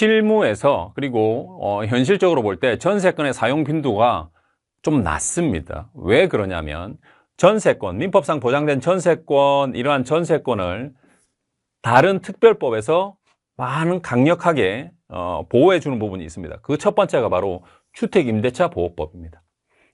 실무에서 그리고 어, 현실적으로 볼 때 전세권의 사용 빈도가 좀 낮습니다. 왜 그러냐면 전세권, 민법상 보장된 전세권, 이러한 전세권을 다른 특별법에서 많은 강력하게 어, 보호해 주는 부분이 있습니다. 그 첫 번째가 바로 주택임대차 보호법입니다.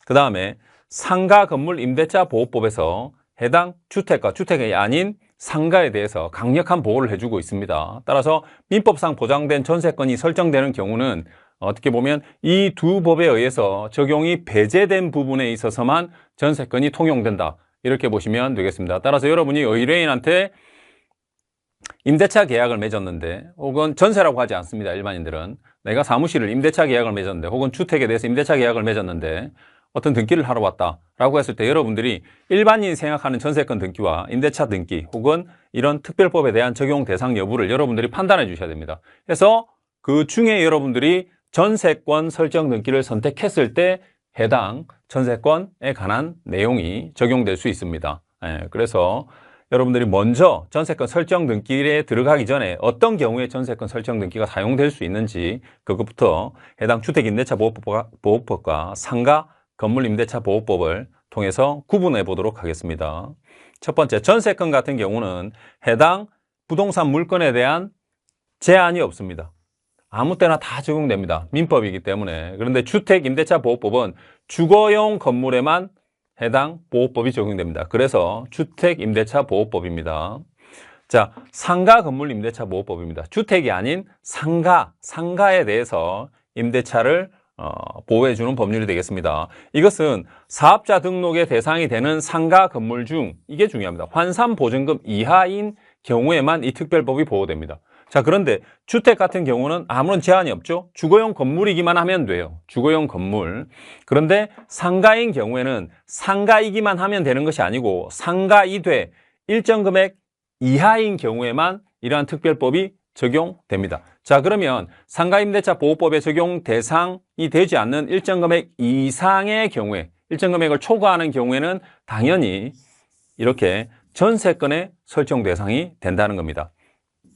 그 다음에 상가 건물 임대차 보호법에서 해당 주택과 주택이 아닌 상가에 대해서 강력한 보호를 해주고 있습니다. 따라서 민법상 보장된 전세권이 설정되는 경우는 어떻게 보면 이 두 법에 의해서 적용이 배제된 부분에 있어서만 전세권이 통용된다. 이렇게 보시면 되겠습니다. 따라서 여러분이 의뢰인한테 임대차 계약을 맺었는데 혹은 전세라고 하지 않습니다. 일반인들은 내가 사무실을 임대차 계약을 맺었는데 혹은 주택에 대해서 임대차 계약을 맺었는데 어떤 등기를 하러 왔다라고 했을 때 여러분들이 일반인이 생각하는 전세권 등기와 임대차 등기 혹은 이런 특별법에 대한 적용 대상 여부를 여러분들이 판단해 주셔야 됩니다. 그래서 그 중에 여러분들이 전세권 설정 등기를 선택했을 때 해당 전세권에 관한 내용이 적용될 수 있습니다. 예, 그래서 여러분들이 먼저 전세권 설정 등기에 들어가기 전에 어떤 경우에 전세권 설정 등기가 사용될 수 있는지 그것부터 해당 주택임대차 보호법과, 보호법과 상가 건물 임대차 보호법을 통해서 구분해 보도록 하겠습니다. 첫 번째 전세권 같은 경우는 해당 부동산 물건에 대한 제한이 없습니다. 아무 때나 다 적용됩니다. 민법이기 때문에. 그런데 주택임대차 보호법은 주거용 건물에만 해당 보호법이 적용됩니다. 그래서 주택임대차 보호법입니다. 자, 상가 건물 임대차 보호법입니다. 주택이 아닌 상가, 상가에 대해서 임대차를 어, 보호해주는 법률이 되겠습니다. 이것은 사업자 등록의 대상이 되는 상가 건물 중 이게 중요합니다. 환산 보증금 이하인 경우에만 이 특별법이 보호됩니다. 자, 그런데 주택 같은 경우는 아무런 제한이 없죠. 주거용 건물이기만 하면 돼요. 주거용 건물. 그런데 상가인 경우에는 상가이기만 하면 되는 것이 아니고 상가이돼 일정 금액 이하인 경우에만 이러한 특별법이 적용됩니다. 자, 그러면 상가임대차 보호법에 적용 대상이 되지 않는 일정 금액 이상의 경우에 일정 금액을 초과하는 경우에는 당연히 이렇게 전세권의 설정 대상이 된다는 겁니다.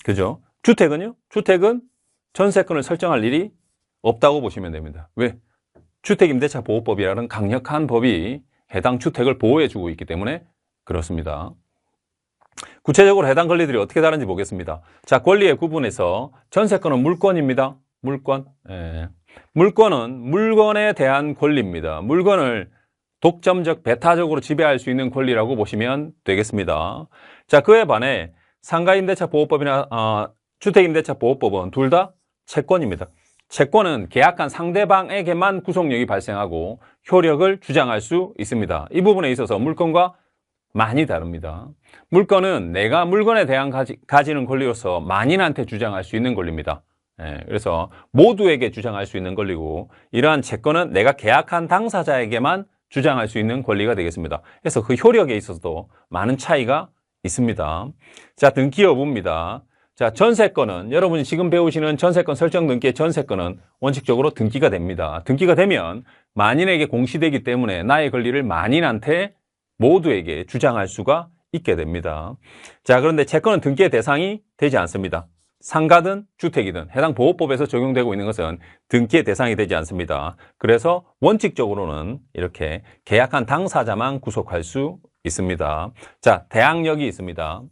그죠? 주택은요? 주택은 전세권을 설정할 일이 없다고 보시면 됩니다. 왜? 주택임대차 보호법이라는 강력한 법이 해당 주택을 보호해주고 있기 때문에 그렇습니다. 구체적으로 해당 권리들이 어떻게 다른지 보겠습니다. 자, 권리의 구분에서 전세권은 물권입니다. 물권. 예. 물권은 물건에 대한 권리입니다. 물건을 독점적, 배타적으로 지배할 수 있는 권리라고 보시면 되겠습니다. 자, 그에 반해 상가임대차 보호법이나 어, 주택임대차 보호법은 둘 다 채권입니다. 채권은 계약한 상대방에게만 구속력이 발생하고 효력을 주장할 수 있습니다. 이 부분에 있어서 물건과 많이 다릅니다. 물건은 내가 물건에 대한 가지, 가지는 권리로서 만인한테 주장할 수 있는 권리입니다. 예, 그래서 모두에게 주장할 수 있는 권리고 이러한 채권은 내가 계약한 당사자에게만 주장할 수 있는 권리가 되겠습니다. 그래서 그 효력에 있어서도 많은 차이가 있습니다. 자, 등기 여부입니다. 자, 전세권은 여러분이 지금 배우시는 전세권 설정 등기의 전세권은 원칙적으로 등기가 됩니다. 등기가 되면 만인에게 공시되기 때문에 나의 권리를 만인한테 모두에게 주장할 수가 있게 됩니다. 자, 그런데 채권은 등기의 대상이 되지 않습니다. 상가든 주택이든 해당 보호법에서 적용되고 있는 것은 등기의 대상이 되지 않습니다. 그래서 원칙적으로는 이렇게 계약한 당사자만 구속할 수 있습니다. 자, 대항력이 있습니다.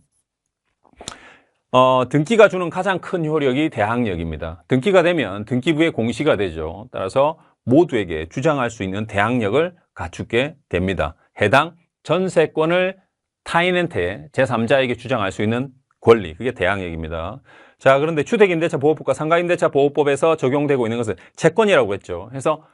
어, 등기가 주는 가장 큰 효력이 대항력입니다. 등기가 되면 등기부의 공시가 되죠. 따라서 모두에게 주장할 수 있는 대항력을 갖추게 됩니다. 해당 전세권을 타인한테 제3자에게 주장할 수 있는 권리, 그게 대항력입니다. 자, 그런데 주택임대차 보호법과 상가임대차 보호법에서 적용되고 있는 것은 채권이라고 했죠. 그래서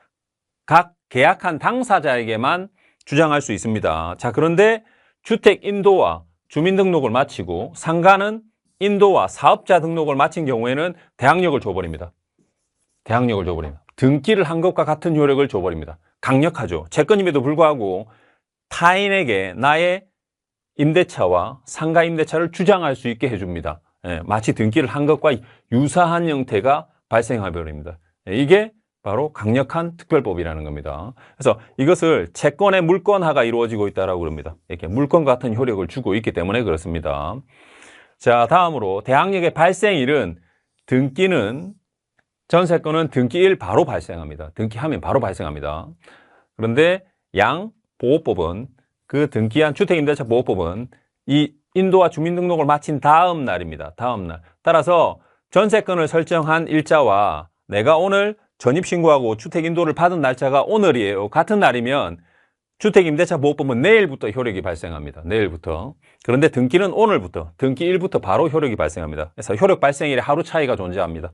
각 계약한 당사자에게만 주장할 수 있습니다. 자, 그런데 주택 인도와 주민등록을 마치고 상가는 인도와 사업자 등록을 마친 경우에는 대항력을 줘버립니다. 대항력을 줘버립니다. 등기를 한 것과 같은 효력을 줘버립니다. 강력하죠. 채권임에도 불구하고 타인에게 나의 임대차와 상가 임대차를 주장할 수 있게 해줍니다. 예, 마치 등기를 한 것과 유사한 형태가 발생해 버립니다. 예, 이게 바로 강력한 특별법이라는 겁니다. 그래서 이것을 채권의 물권화가 이루어지고 있다고 그럽니다. 이렇게 물권 같은 효력을 주고 있기 때문에 그렇습니다. 자, 다음으로 대항력의 발생일은 등기는 전세권은 등기일 바로 발생합니다. 등기하면 바로 발생합니다. 그런데 양 보호법은 그 등기한 주택임대차 보호법은 이 인도와 주민등록을 마친 다음 날입니다. 다음 날. 따라서 전세권을 설정한 일자와 내가 오늘 전입신고하고 주택인도를 받은 날짜가 오늘이에요. 같은 날이면 주택임대차 보호법은 내일부터 효력이 발생합니다. 내일부터. 그런데 등기는 오늘부터, 등기일부터 바로 효력이 발생합니다. 그래서 효력 발생일에 하루 차이가 존재합니다.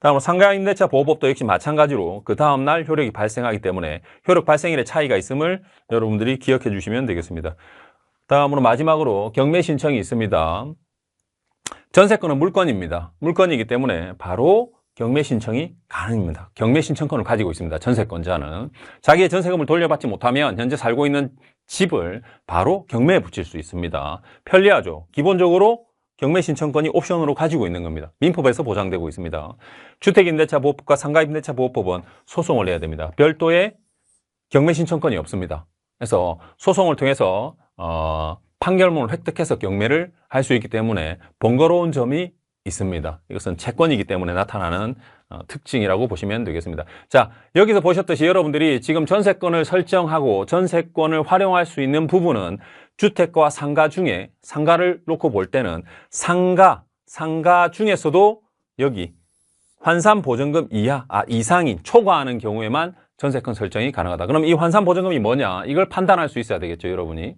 다음으로 상가임대차 보호법도 역시 마찬가지로 그 다음날 효력이 발생하기 때문에 효력 발생일에 차이가 있음을 여러분들이 기억해 주시면 되겠습니다. 다음으로 마지막으로 경매 신청이 있습니다. 전세권은 물건입니다. 물건이기 때문에 바로 경매 신청이 가능합니다. 경매 신청권을 가지고 있습니다. 전세권자는 자기의 전세금을 돌려받지 못하면 현재 살고 있는 집을 바로 경매에 붙일 수 있습니다. 편리하죠. 기본적으로 경매 신청권이 옵션으로 가지고 있는 겁니다. 민법에서 보장되고 있습니다. 주택임대차 보호법과 상가임대차 보호법은 소송을 내야 됩니다. 별도의 경매 신청권이 없습니다. 그래서 소송을 통해서 어, 판결문을 획득해서 경매를 할 수 있기 때문에 번거로운 점이 있습니다. 이것은 채권이기 때문에 나타나는 어, 특징이라고 보시면 되겠습니다. 자, 여기서 보셨듯이 여러분들이 지금 전세권을 설정하고 전세권을 활용할 수 있는 부분은 주택과 상가 중에 상가를 놓고 볼 때는 상가, 상가 중에서도 여기 환산 보증금 이하, 아, 이상인 초과하는 경우에만 전세권 설정이 가능하다. 그럼 이 환산 보증금이 뭐냐? 이걸 판단할 수 있어야 되겠죠, 여러분이.